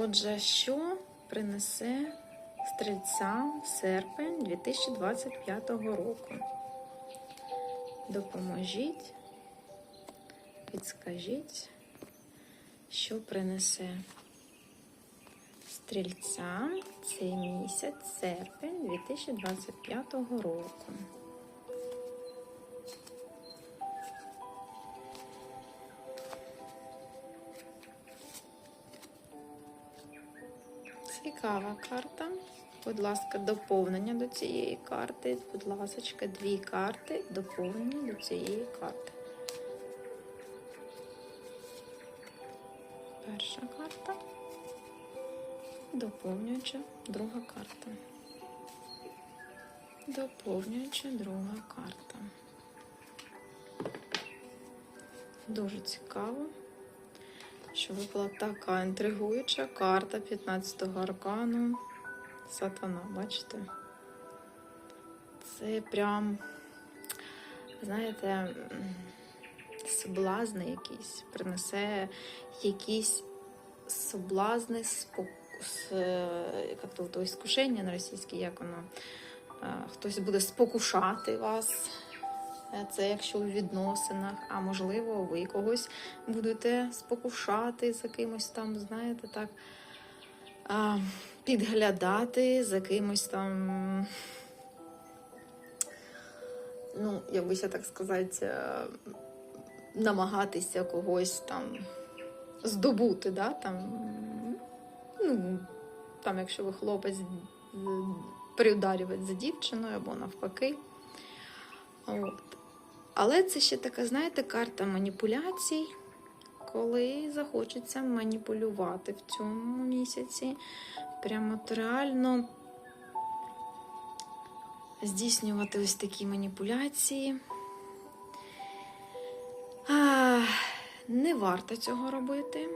Отже, що принесе стрільцям серпень 2025 року? Допоможіть, підскажіть, що принесе стрільцям цей місяць серпень 2025 року. Цікава карта. Будь ласка, доповнення до цієї карти. Будь ласка, дві карти доповнення до цієї карти. Перша карта. Доповнююча друга карта. Доповнююча друга карта. Дуже цікаво що випала така інтригуюча карта 15-го аркану Сатана, бачите? Це прям, знаєте, соблазни якісь, принесе якісь соблазни, спок... с... як то, то іскушення на російській, як воно? Е, Хтось буде спокушати вас. Е, Це якщо у відносинах, а можливо, ви когось будете спокушати за кимось там, знаєте, так, підглядати за кимось там, ну, як би ще так сказати, е, намагатися когось там здобути, да, там, ну, там, якщо ви хлопець приударювати за дівчиною або навпаки. От. Але це ще така, знаєте, карта маніпуляцій, коли захочеться маніпулювати в цьому місяці. Прямо от реально здійснювати ось такі маніпуляції. А, не варто цього робити.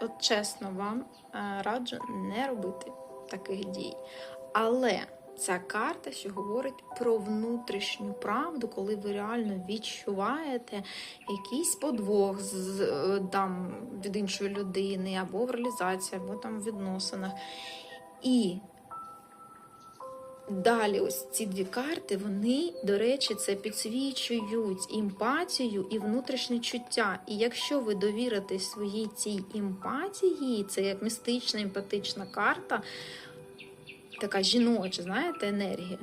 От чесно вам е, раджу не робити таких дій. Але ця карта, що говорить про внутрішню правду, коли ви реально відчуваєте якийсь подвох з, е, там, від іншої людини, або в реалізації, або там в відносинах. І далі, ось ці дві карти, вони, до речі, це підсвічують емпатію і внутрішнє чуття. І якщо ви довіритесь своїй цій емпатії, це як містична емпатична карта така жіноча, знаєте, енергія.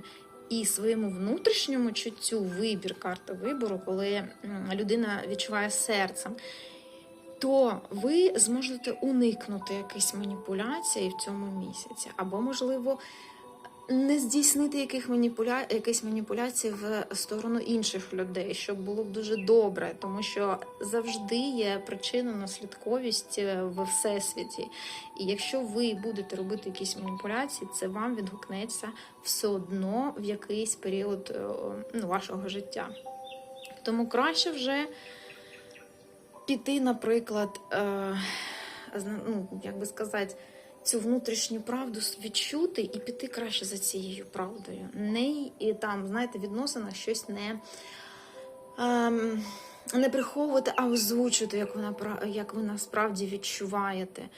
І своєму внутрішньому чуттю вибір, карта вибору, коли людина відчуває серцем, то ви зможете уникнути якісь маніпуляції в цьому місяці. Або, можливо, не здійснити яких маніпуля... якісь маніпуляції в сторону інших людей, що було б дуже добре, тому що завжди є причинно-наслідковість е, в всесвіті. І якщо ви будете робити якісь маніпуляції, це вам відгукнеться все одно в якийсь період е, ну, вашого життя. Тому краще вже піти, наприклад, е, ну, як би сказати, цю внутрішню правду відчути і піти краще за цією правдою. Не і там, знаєте, в відносинах щось не. Ем, не приховувати, а озвучити, як вона як ви насправді відчуваєте.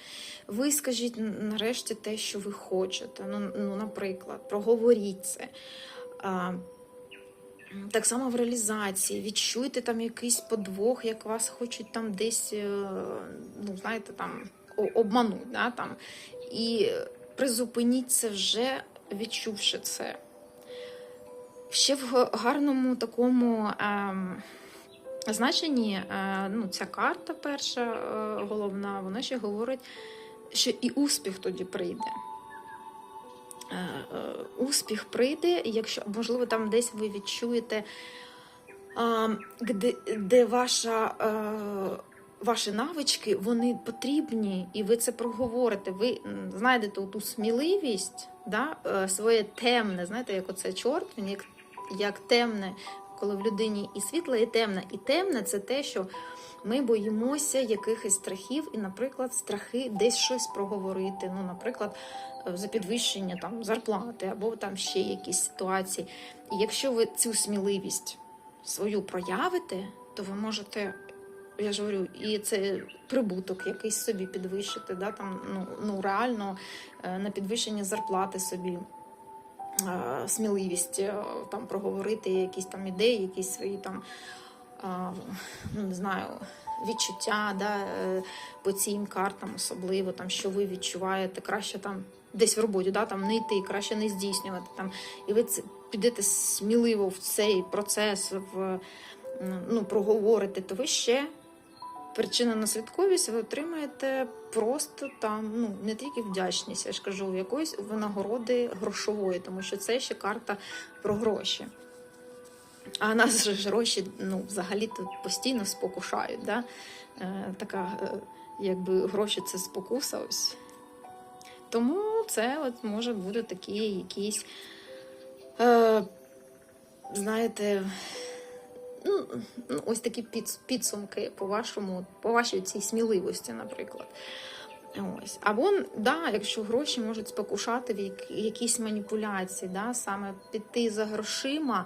Ви скажіть нарешті те, що ви хочете. Ну, ну наприклад, проговоріть це. А, так само в реалізації. Відчуйте там якийсь подвох, як вас хочуть там десь, е, ну, знаєте, там обмануть. Да, там. І призупиніть це вже, відчувши це. Ще в гарному такому ем, значенні е, ну, ця карта перша е, головна, вона ще говорить, що і успіх тоді прийде. Е, е, Успіх прийде, якщо, можливо, там десь ви відчуєте, а, де, де ваша, е, ваші навички вони потрібні, і ви це проговорите. Ви знайдете ту сміливість, да, е, своє темне, знаєте, як оце чорт, він як, як темне, коли в людині і світле, і темне. І темне це те, що ми боїмося якихось страхів, і, наприклад, страхи десь щось проговорити. Ну, наприклад, е, за підвищення там зарплати або там ще якісь ситуації. І якщо ви цю сміливість свою проявите, то ви можете я ж говорю, і це прибуток якийсь собі підвищити, да, там, ну, ну реально е, на підвищення зарплати собі. е, Сміливість е, там проговорити якісь там ідеї, якісь свої там ну не знаю, відчуття да, по цим картам, особливо там, що ви відчуваєте, краще там десь в роботі, да, там не йти, краще не здійснювати там, і ви це підете сміливо в цей процес, в ну, проговорите, то ви ще причина наслідковість ви отримаєте просто там, ну не тільки вдячність, я ж кажу, якоїсь винагороди грошової, тому що це ще карта про гроші. А нас ж гроші ну, взагалі-то постійно спокушають. Да? Е, така, е, якби гроші це спокуса. Ось. Тому це от може бути такі якісь, е, знаєте, ну, ну, ось такі підсумки по вашому, по вашій цій сміливості, наприклад. Ось. Або, да, якщо гроші можуть спокушати в якісь маніпуляції, да, саме піти за грошима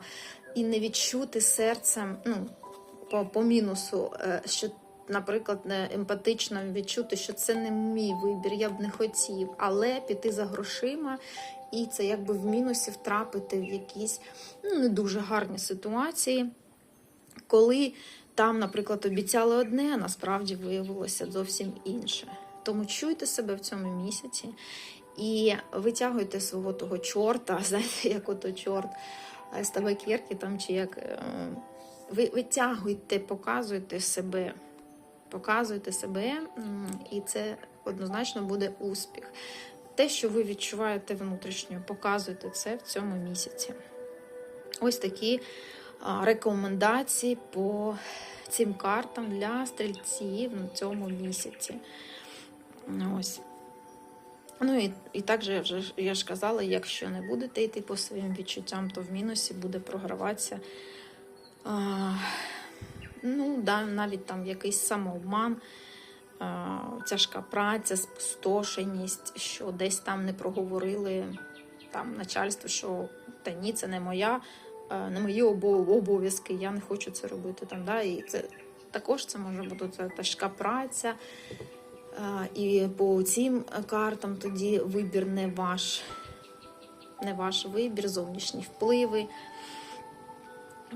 і не відчути серцем, ну, по, по мінусу, е, що, наприклад, не емпатично відчути, що це не мій вибір, я б не хотів, але піти за грошима і це якби в мінусі втрапити в якісь ну, не дуже гарні ситуації, коли там, наприклад, обіцяли одне, а насправді виявилося зовсім інше. Тому чуйте себе в цьому місяці і витягуйте свого того чорта, знаєте, як ото чорт е, з табакерки там чи як. е, Ви витягуйте, показуйте себе, показуйте себе, і це однозначно буде успіх. Те, що ви відчуваєте внутрішньо, показуйте це в цьому місяці. Ось такі а, рекомендації по цим картам для стрільців на цьому місяці. Ось. Ну і, і також я вже я ж казала, якщо не будете йти по своїм відчуттям, то в мінусі буде програватися. А, ну, да, навіть там якийсь самообман, а, тяжка праця, спустошеність, що десь там не проговорили там начальство, що та ні, це не моя, е, не мої обов'язки, я не хочу це робити. Там, да, і це також це може бути це тяжка праця. Е, І по цим картам тоді вибір не ваш, не ваш вибір, зовнішні впливи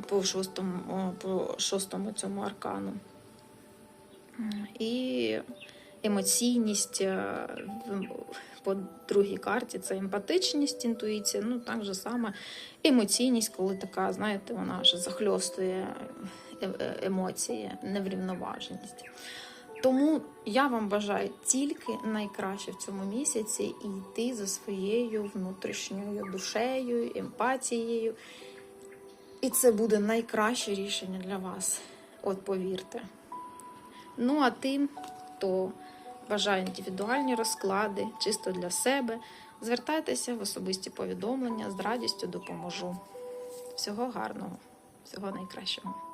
по шостому, по шостому цьому аркану. І емоційність е, по другій карті це емпатичність, інтуїція. Ну, так же саме емоційність, коли така, знаєте, вона вже захльостує е- е- емоції, неврівноваженість. Тому я вам бажаю тільки найкраще в цьому місяці і йти за своєю внутрішньою душею, емпатією. І це буде найкраще рішення для вас. От повірте. Ну, а тим, хто бажає індивідуальні розклади, чисто для себе, звертайтеся в особисті повідомлення, з радістю допоможу. Всього гарного, всього найкращого.